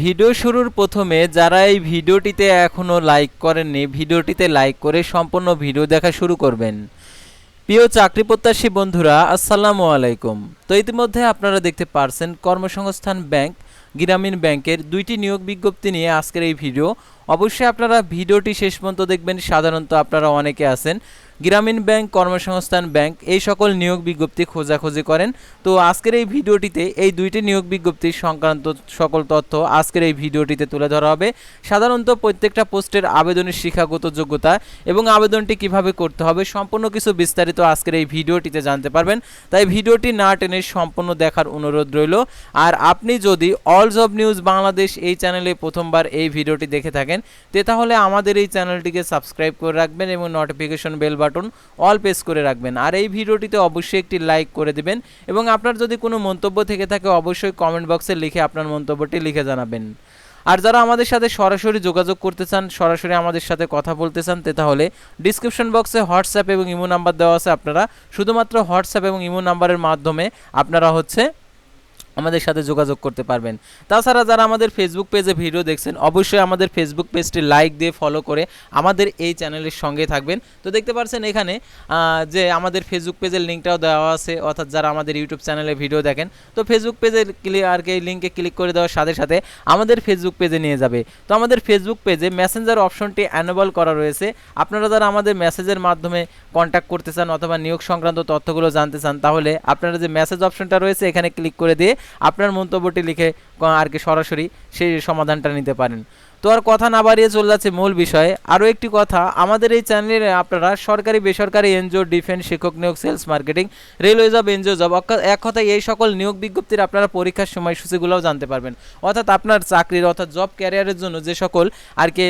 Video শুরুর প্রথমে যারা এই ভিডিওটিতে এখনও লাইক করেননি, ভিডিওটিতে লাইক করে সম্পূর্ণ ভিডিও দেখা শুরু করবেন। প্রিয় চাকরি প্রত্যাশী বন্ধুরা, আসসালামু আলাইকুম। তো ইতিমধ্যে আপনারা দেখতে পারছেন কর্মসংস্থান ব্যাংক, গ্রামীণ ব্যাংকের দুইটি নিয়োগ বিজ্ঞপ্তি নিয়ে আজকের এই ভিডিও। অবশ্যই আপনারা ভিডিওটি শেষ পর্যন্ত দেখবেন। সাধারণত আপনারা অনেকে আছেন গ্রামীণ ব্যাংক, কর্মসংস্থান ব্যাংক এই সকল নিয়োগ বিজ্ঞপ্তি খোঁজাখুঁজি করেন। তো আজকের এই ভিডিওটিতে এই দুইটি নিয়োগ বিজ্ঞপ্তি সংক্রান্ত সকল তথ্য আজকের এই ভিডিওটিতে তুলে ধরা হবে। সাধারণত প্রত্যেকটা পোস্টের আবেদনের শিক্ষাগত যোগ্যতা এবং আবেদনটি কীভাবে করতে হবে সম্পূর্ণ কিছু বিস্তারিত আজকের এই ভিডিওটিতে জানতে পারবেন। তাই ভিডিওটি না টেনে সম্পূর্ণ দেখার অনুরোধ রইল। আর আপনি যদি অল জব নিউজ বাংলাদেশ এই চ্যানেলে প্রথমবার এই ভিডিওটি দেখে থাকেন, তে তাহলে আমাদের এই চ্যানেলটিকে সাবস্ক্রাইব করে রাখবেন এবং notification bell button all press করে রাখবেন। আর এই ভিডিওটিতে অবশ্যই একটি লাইক করে দিবেন এবং আপনার যদি কোনো মন্তব্য থেকে থাকে অবশ্যই কমেন্ট বক্সে লিখে আপনার মন্তব্যটি লিখে জানাবেন। আর যারা আমাদের সাথে সরাসরি যোগাযোগ করতে চান, সরাসরি আমাদের সাথে কথা বলতে চান তাহলে ডিসক্রিপশন বক্সে হোয়াটসঅ্যাপ এবং ইমো নাম্বার দেওয়া আছে। আপনারা শুধুমাত্র হোয়াটসঅ্যাপ এবং ইমো নাম্বারের মাধ্যমে আপনারা হচ্ছে আমাদের সাথে যোগাযোগ করতে পারবেন। তাছাড়া যারা আমাদের ফেসবুক পেজে ভিডিও দেখছেন, অবশ্যই আমাদের ফেসবুক পেজটি লাইক দিয়ে ফলো করে আমাদের এই চ্যানেলের সঙ্গে থাকবেন। তো দেখতে পাচ্ছেন এখানে যে আমাদের ফেসবুক পেজের লিঙ্কটাও দেওয়া আছে, অর্থাৎ যারা আমাদের ইউটিউব চ্যানেলে ভিডিও দেখেন, তো ফেসবুক পেজের ক্লিক আর কি লিঙ্কে ক্লিক করে দেওয়ার সাথে সাথে আমাদের ফেসবুক পেজে নিয়ে যাবে। তো আমাদের ফেসবুক পেজে মেসেঞ্জার অপশনটি অ্যানেবল করা রয়েছে। আপনারা যারা আমাদের মেসেজের মাধ্যমে কন্ট্যাক্ট করতে চান অথবা নিয়োগ সংক্রান্ত তথ্যগুলো জানতে চান, তাহলে আপনারা যে মেসেজ অপশনটা রয়েছে, এখানে ক্লিক করে দিয়ে আপনার মন্তব্যটি লিখে আর কি সরাসরি সেই সমাধানটা নিতে পারেন। তো আর কথা না বাড়িয়ে চলে যাচ্ছে মূল বিষয়ে। আরও একটি কথা, আমাদের এই চ্যানেলে আপনারা সরকারি, বেসরকারি, এনজিও, ডিফেন্স, শিক্ষক নিয়োগ, sales marketing, railway job, NGO job এক কথায় এই সকল নিয়োগ বিজ্ঞপ্তির আপনারা পরীক্ষার সময়সূচিগুলোও জানতে পারবেন। অর্থাৎ আপনার চাকরির, অর্থাৎ জব ক্যারিয়ারের জন্য যে সকল আর কি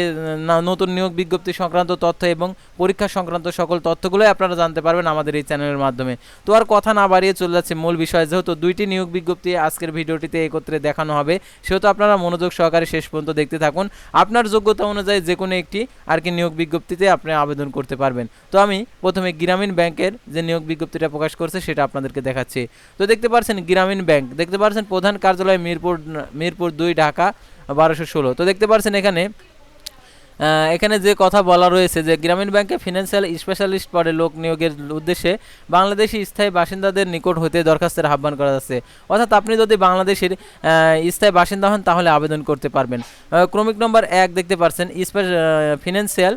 নতুন নিয়োগ বিজ্ঞপ্তি সংক্রান্ত তথ্য এবং পরীক্ষা সংক্রান্ত সকল তথ্যগুলোই আপনারা জানতে পারবেন আমাদের এই চ্যানেলের মাধ্যমে। তো আর কথা না বাড়িয়ে চলে যাচ্ছে মূল বিষয়, যেহেতু দুইটি নিয়োগ বিজ্ঞপ্তি আজকের ভিডিওটিতে একত্রে দেখানো হবে, সেহেতু আপনারা মনোযোগ সহকারে শেষ পর্যন্ত দেখতে থাকুন। আপনার যোগ্যতা অনুযায়ী যে কোনো একটি আর কি নিয়োগ বিজ্ঞপ্তিতে আপনি আবেদন করতে পারবেন। তো আমি প্রথমে গ্রামীণ ব্যাংকের যে নিয়োগ বিজ্ঞপ্তিটা প্রকাশ করছে সেটা আপনাদেরকে দেখাচ্ছি। তো দেখতে পাচ্ছেন গ্রামীণ ব্যাংক, দেখতে পাচ্ছেন প্রধান কার্যালয় মিরপুর মিরপুর দুই, ঢাকা বারোশো ষোলো। তো দেখতে পাচ্ছেন এখানে এখানে যে কথা বলা রয়েছে যে গ্রামীণ ব্যাংকে ফিনান্সিয়াল স্পেশালিস্ট পদে লোক নিয়োগের উদ্দেশ্যে বাংলাদেশি স্থায়ী বাসিন্দাদের নিকট হতে দরখাস্তের আহ্বান করা যাচ্ছে। অর্থাৎ আপনি যদি বাংলাদেশের স্থায়ী বাসিন্দা হন তাহলে আবেদন করতে পারবেন। ক্রমিক নম্বর এক দেখতে পাচ্ছেন ফিনান্সিয়াল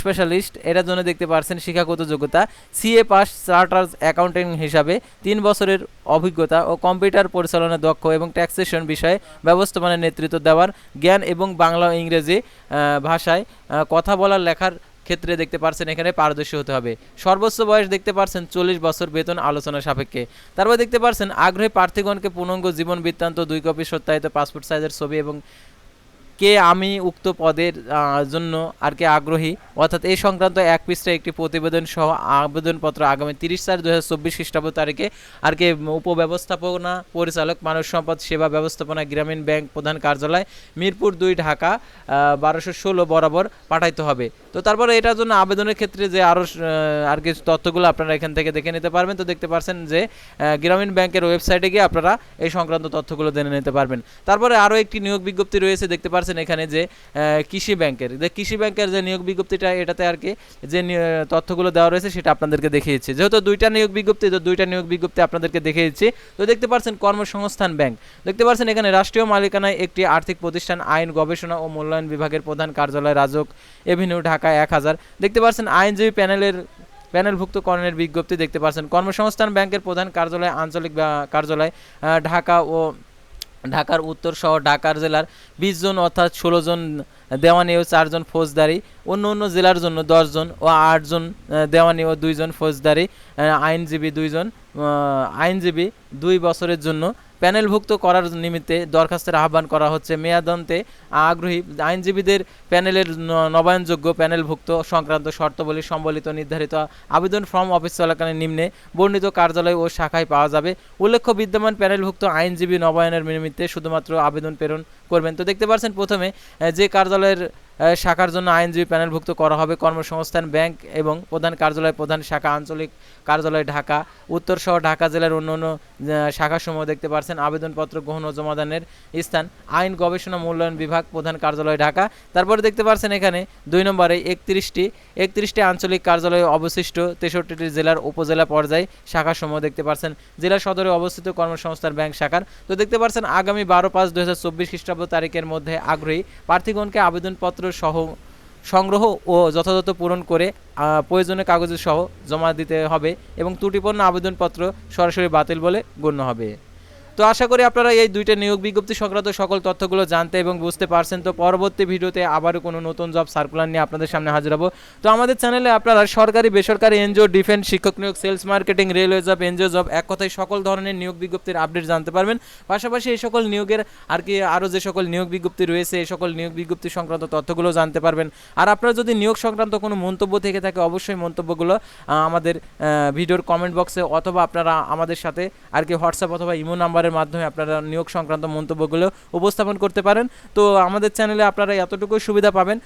স্পেশালিস্ট এটার জন্য দেখতে পাচ্ছেন শিক্ষাগত যোগ্যতা সিএ পাস চার্টার্স অ্যাকাউন্টিং হিসাবে তিন বছরের অভিজ্ঞতা ও কম্পিউটার পরিচালনা দক্ষ এবং ট্যাক্সেশন বিষয়ে ব্যবস্থাপনার নেতৃত্ব দেওয়ার জ্ঞান এবং বাংলা ও ইংরেজি ভাষায় কথা বলার লেখার ক্ষেত্রে দেখতে পারছেন এখানে পারদর্শী হতে হবে। সর্বোচ্চ বয়স দেখতে পারছেন চল্লিশ বছর বেতন আলোচনা সাপেক্ষে। তারপর দেখতে পারছেন আগ্রহী প্রার্থীগণকে পূর্ণাঙ্গ জীবন বৃত্তান্ত, দুই কপি সত্যায়িত পাসপোর্ট সাইজের ছবি এবং কে আমি উক্ত পদের জন্য আর কে আগ্রহী? অর্থাৎ এই সংক্রান্ত এক পৃষ্ঠা একটি প্রতিবেদন সহ আবেদনপত্র আগামী তিরিশ চার দু হাজার চব্বিশ খ্রিস্টাব্দ তারিখে আর কে উপব্যবস্থাপনা পরিচালক, মানব সম্পদ সেবা ব্যবস্থাপনা গ্রামীণ ব্যাংক প্রধান কার্যালয়, মিরপুর দুই ঢাকা বারোশো ষোলো বরাবর পাঠাইতে হবে। তো তারপরে এটার জন্য আবেদনের ক্ষেত্রে যে আরও আর কি তথ্যগুলো আপনারা এখান থেকে দেখে নিতে পারবেন। তো দেখতে পারছেন যে গ্রামীণ ব্যাংকের ওয়েবসাইটে গিয়ে আপনারা এই সংক্রান্ত তথ্যগুলো জেনে নিতে পারবেন। তারপরে আরও একটি নিয়োগ বিজ্ঞপ্তি রয়েছে, দেখতে পারছেন এখানে যে কৃষি ব্যাংকের। যে কৃষি ব্যাংকের যে নিয়োগ বিজ্ঞপ্তিটা, এটাতে আর কি যে তথ্যগুলো দেওয়া রয়েছে, সেটা আপনাদেরকে দেখিয়েছি। যেহেতু দুইটা নিয়োগ বিজ্ঞপ্তি, তো দুইটা নিয়োগ বিজ্ঞপ্তি আপনাদেরকে দেখিয়েছি। তো দেখতে পাচ্ছেন কর্মসংস্থান ব্যাংক। দেখতে পাচ্ছেন এখানে রাষ্ট্রীয় মালিকানায় একটি আর্থিক প্রতিষ্ঠান, আইন, গবেষণা ও মূল্যায়ন বিভাগের প্রধান কার্যালয়, রাজক এভিনিউ, ঢাকা এক হাজার। দেখতে পাচ্ছেন আইনজীবী প্যানেলের, প্যানেলভুক্ত করণের বিজ্ঞপ্তি দেখতে পাচ্ছেন। কর্মসংস্থান ব্যাংকের প্রধান কার্যালয়, আঞ্চলিক কার্যালয় ঢাকা ও ঢাকার উত্তর সহ ঢাকার জেলার বিশ জন অর্থাৎ ষোলো জন দেওয়ানি ও চারজন ফৌজদারি, অন্য অন্য জেলার জন্য দশজন ও আটজন দেওয়ানি ও দুইজন ফৌজদারি আইনজীবী দুইজন আইনজীবী দুই বছরের জন্য প্যানেলভুক্ত করার নিমিত্তে দরখাস্তের আহ্বান করা হচ্ছে। মেয়াদন্তে আগ্রহী আইনজীবীদের প্যানেলের নবায়নযোগ্য প্যানেলভুক্ত সংক্রান্ত শর্তাবলী সম্বলিত নির্ধারিত আবেদন ফর্ম অফিস চলাকালীন নিম্নে বর্ণিত কার্যালয় ও শাখায় পাওয়া যাবে। উল্লেখ্য, বিদ্যমান প্যানেলভুক্ত আইনজীবী নবায়নের নিমিত্তে শুধুমাত্র আবেদন প্রেরণ করবেন। তো দেখতে পাচ্ছেন প্রথমে যে কার্যালয়ের শাখার জন্য আইনজীবী প্যানেলভুক্ত করা হবে কর্মসংস্থান ব্যাংক এবং প্রধান কার্যালয়, প্রধান শাখা, আঞ্চলিক কার্যালয় ঢাকা। উত্তর সহ ঢাকা জেলার অন্য অন্য শাখাসমূহ দেখতে পাচ্ছেন আবেদনপত্র গ্রহণ ও জমাদানের স্থান, আইন গবেষণা মূল্যায়ন বিভাগ, প্রধান কার্যালয় ঢাকা। তারপরে দেখতে পাচ্ছেন এখানে দুই নম্বরে একত্রিশটি একত্রিশটি আঞ্চলিক কার্যালয়ে অবশিষ্ট তেষট্টিটি জেলার উপজেলা পর্যায়ে শাখাসমূহ দেখতে পাচ্ছেন জেলা সদরে অবস্থিত কর্মসংস্থান ব্যাংক শাখার। তো দেখতে পাচ্ছেন আগামী বারো পাঁচ দু হাজার চব্বিশ খ্রিস্টাব্দ তারিখের মধ্যে আগ্রহী প্রার্থীগণকে আবেদনপত্র সহ সংগ্রহ ও যথাযথ পূরণ করে প্রয়োজনীয় কাগজের সহ জমা দিতে হবে এবং ত্রুটিপূর্ণ আবেদনপত্র সরাসরি বাতিল বলে গণ্য হবে। তো আশা করি আপনারা এই দুইটা নিয়োগ বিজ্ঞপ্তি সংক্রান্ত সকল তথ্যগুলো জানতে এবং বুঝতে পারছেন। তো পরবর্তী ভিডিওতে আবারও কোনো নতুন জব সার্কুলার নিয়ে আপনাদের সামনে হাজির হব। তো আমাদের চ্যানেলে আপনারা সরকারি, বেসরকারি, এনজিও, ডিফেন্স, শিক্ষক নিয়োগ, sales marketing, railway job, NGO job এক কথায় সকল ধরনের নিয়োগ বিজ্ঞপ্তির আপডেট জানতে পারবেন। পাশাপাশি এই সকল নিয়োগের আর কি আরও যে সকল নিয়োগ বিজ্ঞপ্তি রয়েছে, এই সকল নিয়োগ বিজ্ঞপ্তি সংক্রান্ত তথ্যগুলো জানতে পারবেন। আর আপনারা যদি নিয়োগ সংক্রান্ত কোনো মন্তব্য থেকে থাকে, অবশ্যই মন্তব্যগুলো আমাদের ভিডিওর কমেন্ট বক্সে অথবা আপনারা আমাদের সাথে আর কি হোয়াটসঅ্যাপ অথবা ইমো নাম্বারের মাধ্যমে আপনারা নিয়োগ সংক্রান্ত মন্তব্যগুলো উপস্থাপন করতে পারেন। তো আমাদের চ্যানেলে আপনারা এতটুকু সুবিধা পাবেন।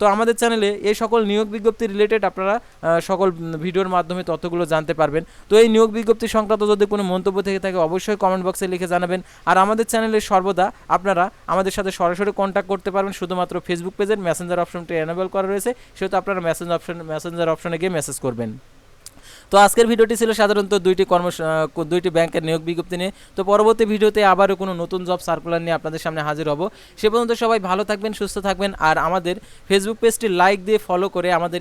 তো আমাদের চ্যানেলে এই সকল নিয়োগ বিজ্ঞপ্তি রিলেটেড আপনারা সকল ভিডিওর মাধ্যমে তথ্যগুলো জানতে পারবেন। তো এই নিয়োগ বিজ্ঞপ্তি সংক্রান্ত যদি কোনো মন্তব্য থেকে থাকে, অবশ্যই কমেন্ট বক্সে লিখে জানাবেন। আর আমাদের চ্যানেলে সর্বদা আপনারা আমাদের সাথে সরাসরি কন্ট্যাক্ট করতে পারবেন। শুধুমাত্র ফেসবুক পেজের মেসেঞ্জার অপশনটি এনেবল করা রয়েছে। সেহেতু আপনারা মেসেঞ্জ অপশন মেসেঞ্জার অপশনে গিয়ে মেসেজ করবেন। তো আজকের ভিডিওটি ছিল সাধারণত দুইটি কর্ম দুইটি ব্যাংকের নিয়োগ বিজ্ঞপ্তি নিয়ে। তো পরবর্তী ভিডিওতে আবারও কোনো নতুন জব সার্কুলার নিয়ে আপনাদের সামনে হাজির হব। সে পর্যন্ত সবাই ভালো থাকবেন, সুস্থ থাকবেন, আর আমাদের ফেসবুক পেজটি লাইক দিয়ে ফলো করে আমাদের